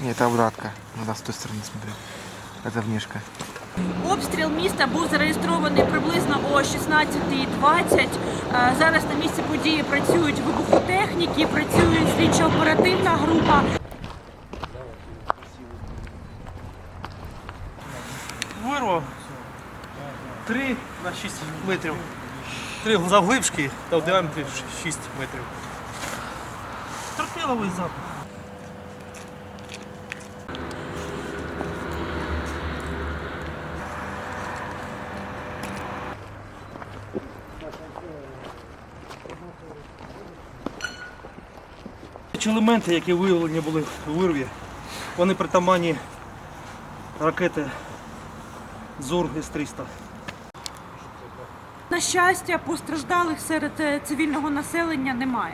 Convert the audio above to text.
Не, это обратка. Надо с той стороны смотреть. Это внешка. Обстріл міста був зареєстрований приблизно о 16.20. Е, Зараз на місці події працюють вибухотехніки, працює слідчо-оперативна група. Вирва 3 на 6 метрів. 3 завглибшки та в діаметрі 6 метрів. Торпіловий запах. Ці елементи, які виявлені були у вирві, вони притаманні ракети ЗУР С-300. На щастя, постраждалих серед е, цивільного населення немає.